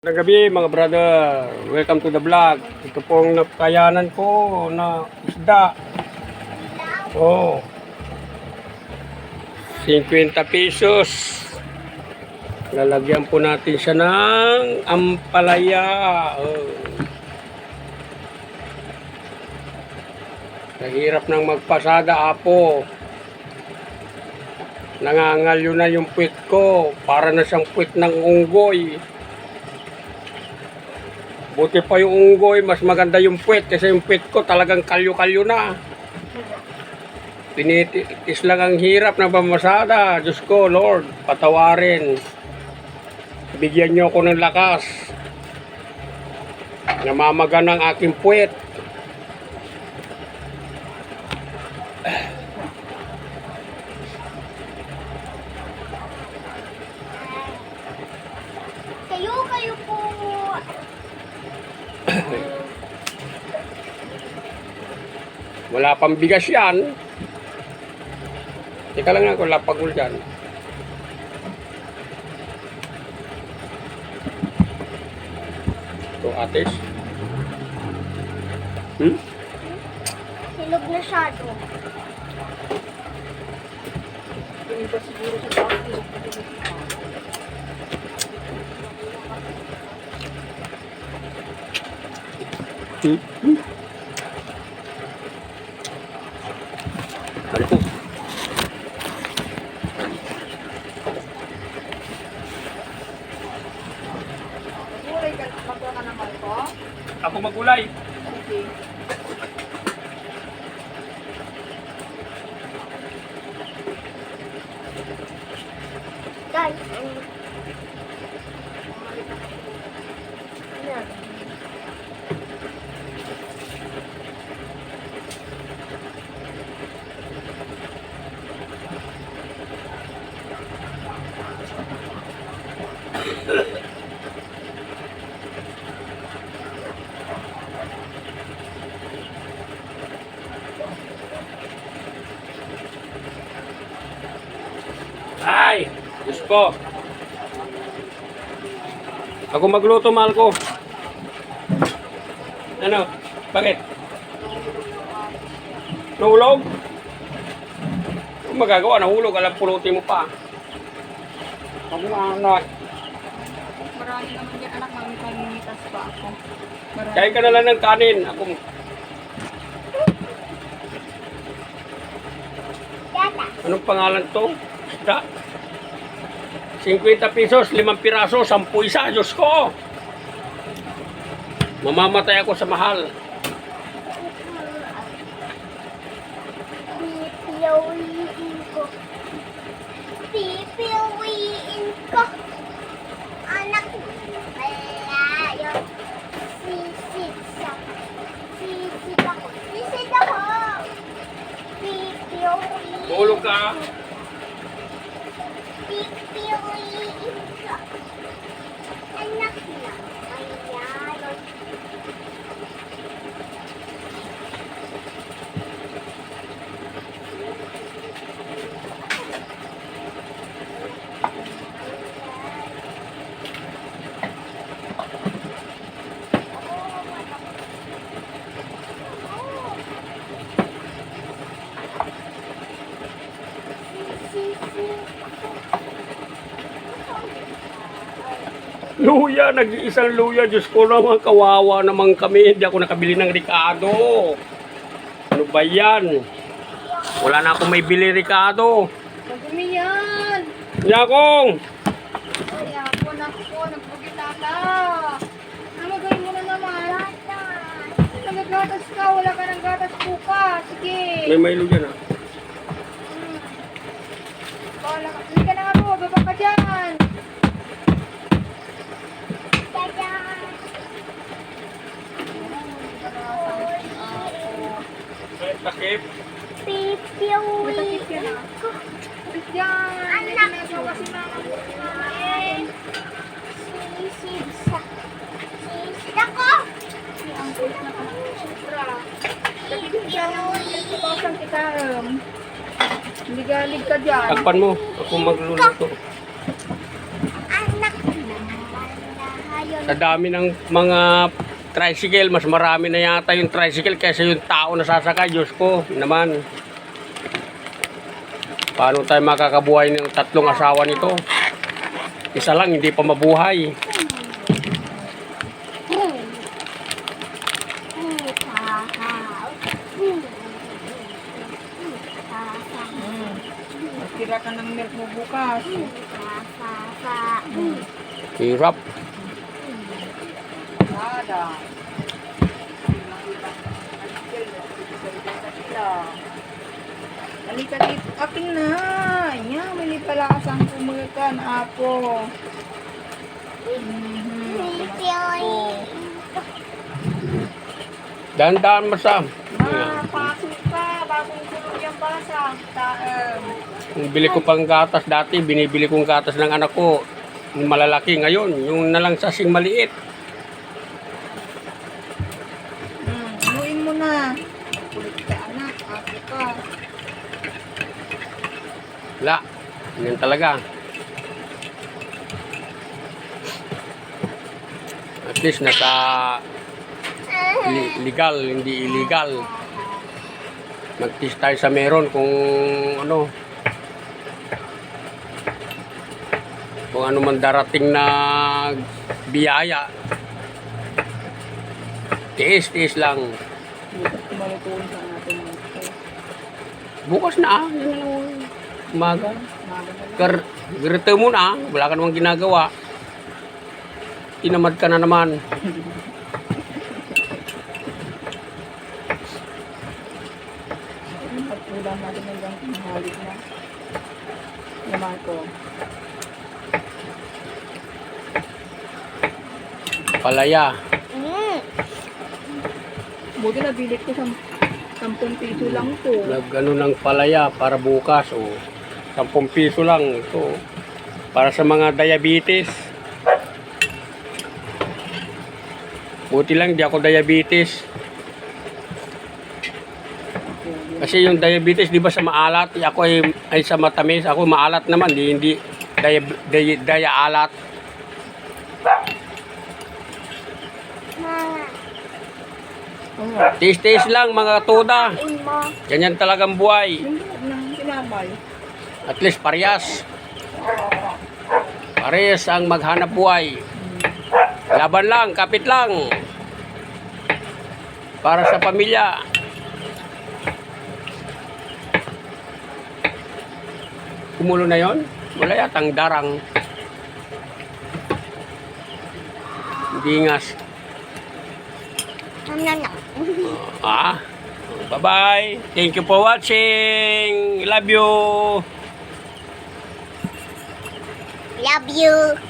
Magandang gabi mga brother. Welcome to the vlog. Ito pong napakayanan ko na isda. Oh. 50 pesos. Lalagyan po natin siya ng ampalaya. Oh. Nahirap ng magpasada apo. Nangangalyo na yung puwit ko. Para na siyang puwit ng unggoy. Buti pa yung unggoy, mas maganda yung puwet kasi yung puwet ko talagang kalyo-kalyo na. Tinitis lang ang hirap na pamasada. Diyos ko, Lord, patawarin. Bigyan niyo ako ng lakas. Namamaga ng aking puwet. Wala pang bigas yan. Teka lang ako, lapagul dyan. Ito, atis. Hmm? Hinog na shadow. Hmm? Hmm? Okay. Ko. Ako magluto, mahal ko. Ano? Bakit? Nahulog? Kung magagawa, nahulog. Alam, pulutin mo pa. Ako nga, ano. Marami naman yan, anak, mami pamimitas pa ako. Marami. Kain ka na lang ng kanin. Ako, Tata. anong pangalan to? Isda. 50 pesos, 5 piraso, 10 isa. Diyos ko! Mamamatay ako sa mahal. Pipiyawiin ko. Pipiyawiin ko. Anak malayo. Sisid sa. Sisid ako. Sisid ako. Pipiyawiin. Tulog ka. Pipiyawiin ko. Anak Luya, nag-iisang luya. Diyos ko naman, kawawa naman kami. Hindi ako nakabili ng Ricardo. Ano ba yan? Wala na akong may bili Ricardo. Madumi yan! Yakong! Ay, ako na ako, nagpagita ka. Ano gawin mo na naman? Nagagatas ka, wala ka ng gatas bukas. Sige. May may luya na. Takip. Matakit ka na. Bit dyan. Hindi ka na siya kasi mama mo kumain. Sisid ako. Ang kulit na ka sobra. Um, Ligalig ka dyan. Takpan mo. Ako magluluto. Anak. Sa dami ng mga tricycle, mas marami na yata yung tricycle kaysa yung tao na sasakay. Diyos ko naman. Paano tayo makakabuhay ng tatlong asawa nito? Isa lang, hindi pa mabuhay. Magtira ka ng milk mo bukas. Hirap. Nada. Halika dito. Akin na. Yan, mali pala kasang pumulikan, apo. Oh. Dahan-dahan masam. Ma, pasok ka. Bagong kulog yung basa. Taem. Kung bili ko pang gatas dati, binibili kong gatas ng anak ko. Yung malalaki ngayon, yung nalang sasing maliit. Hmm, inuin mo na. Kulit ka, anak. Apo ka. Wala. Ganyan talaga. At least nasa legal, hindi illegal. Mag-test tayo sa meron kung ano. Kung ano man darating na biyaya. Tiis, tiis lang. Bukas na ah. Yan lang. Umaga. Na. Ker, gerete mo na, wala ka namang ginagawa. Tinamad ka na naman. Ulam natin hanggang mahalik na. Naman ko. Palaya. Buti nabili ko sa 10 piso lang to. Nag ano ng palaya para bukas. O, 10 piso lang. Ito. Para sa mga diabetes. Buti lang, di ako diabetes. Kasi yung diabetes, di ba sa maalat, ako ay, ay sa matamis. Ako maalat naman, di, hindi dia, dia, dia alat. Tis-tis lang mga tuda. Ganyan talagang buhay. Sinabay. At least parehas. Parehas ang maghanap buhay. Laban lang, kapit lang. Para sa pamilya. Kumulo na yon? Wala yatang darang. Dingas. Ano na? Ah. Bye-bye. Thank you for watching. Love you. Love you.